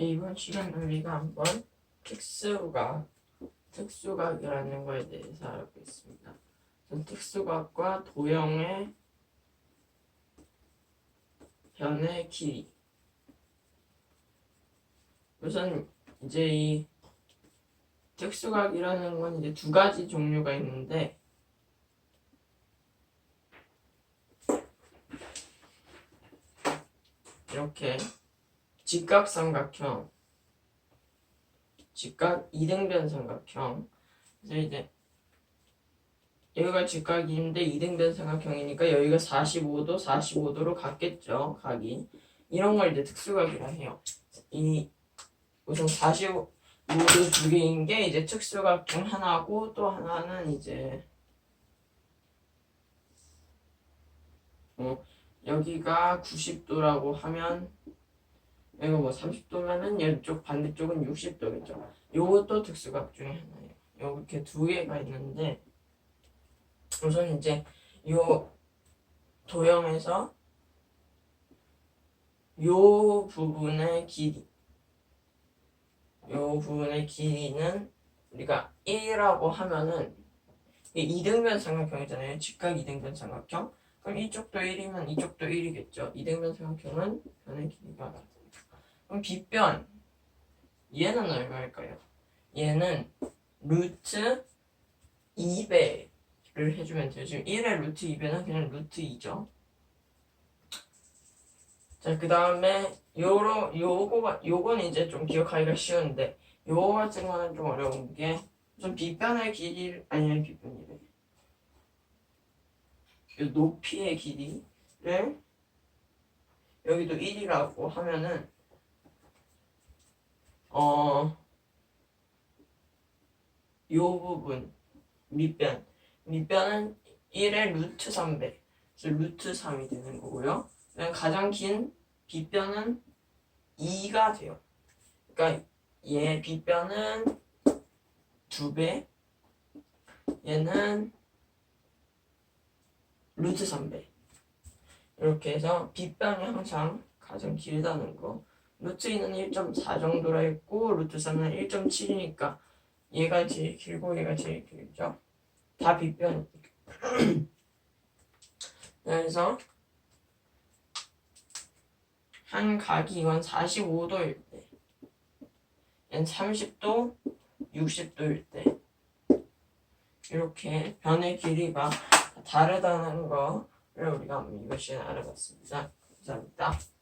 이번 시간에 우리가 한번 특수각, 특수각이라는 거에 대해서 알아보겠습니다. 특수각과 도형의 변의 길이. 우선 이제 이 특수각이라는 건 이제 두 가지 종류가 있는데 이렇게 직각 삼각형, 직각 이등변 삼각형. 그래서 이제 여기가 직각인데 이등변 삼각형이니까 여기가 45도, 45도로 같겠죠, 각이. 이런 걸 이제 특수각이라 해요. 이 우선 45도 두 개인 게 이제 특수각 중 하나고 또 하나는 이제 어, 여기가 90도라고 하면 여기가 뭐 30도면은 이쪽 반대쪽은 60도겠죠. 요것도 특수각 중에 하나예요. 이렇게 두 개가 있는데 우선 이제 요 도형에서 요 부분의 길이 요 부분의 길이는 우리가 1이라고 하면은 이등변 삼각형이잖아요. 직각 이등변 삼각형. 그럼 이쪽도 1이면 이쪽도 1이겠죠. 이등변 삼각형은 변의 길이가. 그럼 빗변 얘는 얼마일까요? 얘는 루트 2배를 해주면 돼요. 지금 1의 루트 2배는 그냥 루트 2죠. 자, 그 다음에 요로 요거가 요건 이제 좀 기억하기가 쉬운데 요거 같은 거는 좀 어려운 게 좀 빗변의 길이 아니면 빗변이래. 요 높이의 길이를 여기도 1이라고 하면은 어, 요 부분 밑변 밑변은 1의 루트 3배 그래서 루트 3이 되는 거고요. 가장 긴 빗변은 2가 돼요. 그러니까 얘 빗변은 2배 얘는 루트 3배 이렇게 해서 빗변이 항상 가장 길다는 거 루트 2는 1.4 정도라 했고 루트 3은 1.7이니까 얘가 제일 길고 얘가 제일 길죠. 다 빗변이니까 그래서 한 각이 이건 45도일 때 얘는 30도 60도일 때. 이렇게 변의 길이가 다르다는 거를 우리가 한번 이것 시간에 알아봤습니다. 감사합니다